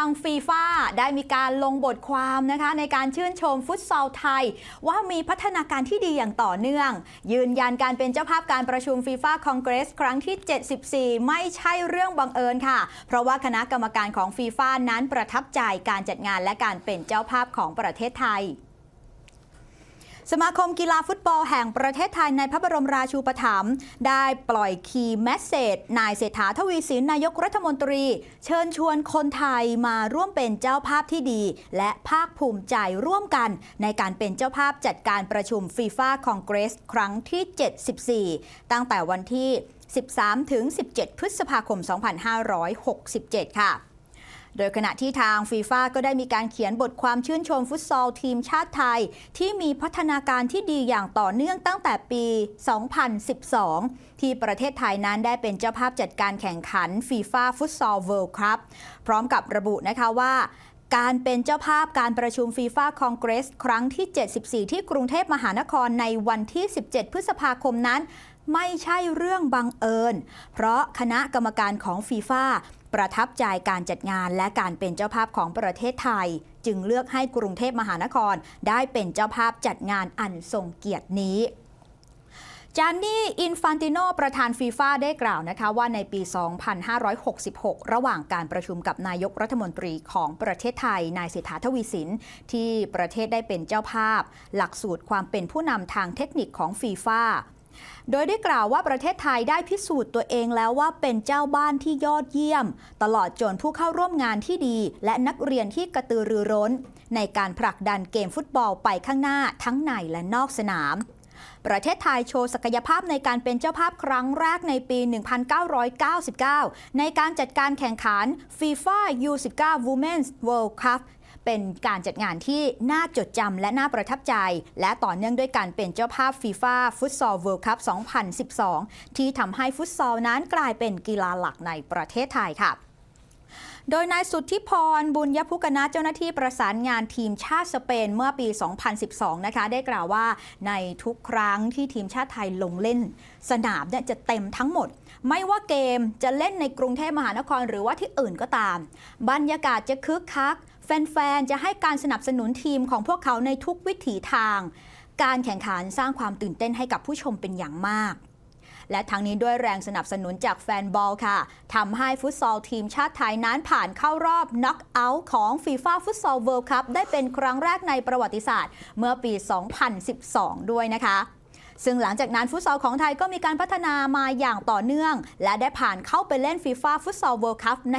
างฟีฟ่าได้มีการลงบทความนะคะในการชื่นชมฟุตซอลไทย ว่ามีพัฒนาการที่ดีอย่างต่อเนื่อง ยืนยันการเป็นเจ้าภาพการประชุมฟีฟ่าคอนเกรสครั้งที่ 74 ไม่ใช่เรื่องบังเอิญค่ะ เพราะว่าคณะกรรมการของฟีฟ่านั้นประทับใจการจัดงานและการเป็นเจ้าภาพของประเทศไทย สมาคมกีฬาฟุตบอลแห่งประเทศไทยในพระบรมราชูปถัมภ์ได้ปล่อยคีย์แมสเซจนายเศรษฐาทวีสินนายกรัฐมนตรี เชิญชวนคนไทยมาร่วมเป็นเจ้าภาพที่ดี และภาคภูมิใจร่วมกัน ในการเป็นเจ้าภาพจัดการประชุมฟีฟ่าคองเกรสครั้งที่ 74 ตั้งแต่วันที่ 13 ถึง 17 พฤษภาคม 2567 ค่ะ โดยขณะที่ทางฟีฟ่าก็ได้มีการเขียนบทความชื่นชมฟุตซอลทีมชาติไทย ที่มีพัฒนาการที่ดีอย่างต่อเนื่องตั้งแต่ปี 2012 ที่ประเทศไทยนั้นได้เป็นเจ้าภาพจัดการแข่งขันฟีฟ่าฟุตซอลเวิลด์คัพพร้อมกับระบุนะคะว่าการเป็นเจ้าภาพการประชุมฟีฟ่าคองเกรส ครั้งที่ 74 ที่กรุงเทพมหานครในวันที่ 17 พฤษภาคมนั้น ไม่ใช่เรื่องบังเอิญ เพราะคณะกรรมการของฟีฟ่า ประทับใจการจัดงานและการเป็นเจ้าภาพของประเทศไทย จึงเลือกให้กรุงเทพมหานคร ได้เป็นเจ้าภาพจัดงานอันทรงเกียรตินี้จานนี่อินฟันติโนประธานฟีฟ่าได้กล่าวนะคะว่าในปี 2566 ระหว่างการประชุมกับนายกรัฐมนตรีของประเทศไทย นายเศรษฐาทวีสิน ที่ประเทศได้เป็นเจ้าภาพ หลักสูตรความเป็นผู้นำทางเทคนิคของฟีฟ่า โดยได้กล่าวว่าประเทศไทยได้พิสูจน์ตัวเองแล้วว่าเป็นเจ้าบ้านที่ยอดเยี่ยม ตลอดจนผู้เข้าร่วมงานที่ดี และนักเรียนที่กระตือรือร้น ในการผลักดันเกมฟุตบอลไปข้างหน้าทั้งในและนอกสนาม ประเทศไทยโชว์ศักยภาพในการเป็นเจ้าภาพครั้งแรกในปี 1999 ในการจัดการแข่งขัน FIFA U19 Women's World Cup เป็นการจัดงานที่น่าจดจำและน่าประทับใจ และต่อเนื่องด้วยการเป็นเจ้าภาพฟีฟ่าฟุตซอลเวิลด์คัพ 2012 ที่ทำให้ฟุตซอลนั้นกลายเป็นกีฬาหลักในประเทศไทยค่ะ โดยนายสุทธิพร บุญยพุกนะเจ้าหน้าที่ประสานงานทีมชาติสเปนเมื่อปี 2012 นะคะ ได้กล่าวว่าในทุกครั้งที่ทีมชาติไทยลงเล่น สนามเนี่ยจะเต็มทั้งหมด ไม่ว่าเกมจะเล่นในกรุงเทพมหานครหรือว่าที่อื่นก็ตาม บรรยากาศจะคึกคัก แฟนๆ จะให้การสนับสนุนทีมของพวกเขาในทุกวิถีทาง การแข่งขันสร้างความตื่นเต้นให้กับผู้ชมเป็นอย่างมาก และทั้งนี้ด้วยแรงสนับสนุนจากแฟนบอลค่ะทำให้ฟุตซอลทีมชาติไทยนั้นผ่านเข้ารอบน็อกเอาท์ของ FIFA Futsal World Cup ได้เป็นครั้งแรกในประวัติศาสตร์ เมื่อปี 2012 ด้วยนะคะซึ่งหลังจากนั้นฟุตซอลของไทยก็มีการพัฒนามาอย่างต่อเนื่อง และได้ผ่านเข้าไปเล่น FIFA Futsal World Cup ใน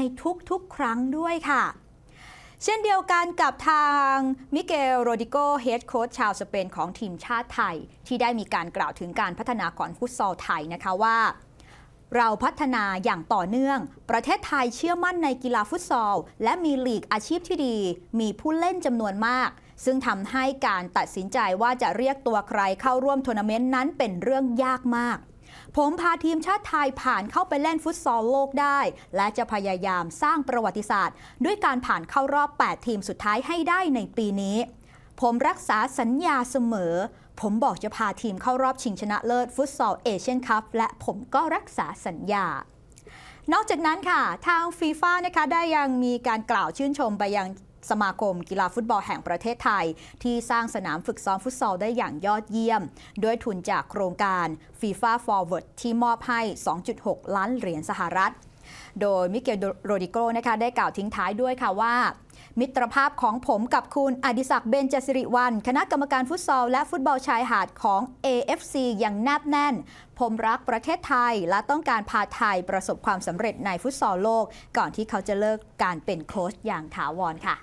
ทุกๆ ครั้งด้วยค่ะ เช่นเดียวกันกับทางมิเกลโรดิโกเฮดโค้ชชาวสเปนของทีมชาติไทย ที่ได้มีการกล่าวถึงการพัฒนาของฟุตซอลไทยนะคะว่า เราพัฒนาอย่างต่อเนื่อง ประเทศไทยเชื่อมั่นในกีฬาฟุตซอล และมีลีกอาชีพที่ดี มีผู้เล่นจำนวนมาก ซึ่งทำให้การตัดสินใจว่าจะเรียกตัวใครเข้าร่วมทัวร์นาเมนต์นั้นเป็นเรื่องยากมาก ผมพาทีมชาติไทยผ่านเข้าไปเล่นฟุตซอลโลกได้ และจะพยายามสร้างประวัติศาสตร์ ด้วยการผ่านเข้ารอบ 8 ทีมสุดท้ายให้ได้ในปีนี้ ผมรักษาสัญญาเสมอ ผมบอกจะพาทีมเข้ารอบชิงชนะเลิศฟุตซอลเอเชียนคัพและผมก็รักษาสัญญานอกจากนั้นค่ะ ทางฟีฟ่านะคะได้ยังมีการกล่าวชื่นชมไปยัง สมาคมกีฬาฟุตบอลแห่งประเทศไทย ที่สร้างสนามฝึกซ้อมฟุตซอลได้อย่างยอดเยี่ยม ด้วยทุนจากโครงการ FIFA Forward ที่มอบให้ 2.6 ล้านเหรียญสหรัฐ โดยมิเกลโรดิโกนะคะได้กล่าวทิ้งท้ายด้วยค่ะว่า มิตรภาพของผมกับคุณอดิศักดิ์เบญจสิริวัลคณะกรรมการฟุตซอลและฟุตบอลชายหาดของ AFC อย่างแนบแน่น ผมรักประเทศไทยและต้องการพาไทยประสบความสำเร็จในฟุตซอลโลก ก่อนที่เขาจะเลิกการเป็นโค้ชอย่างถาวรค่ะ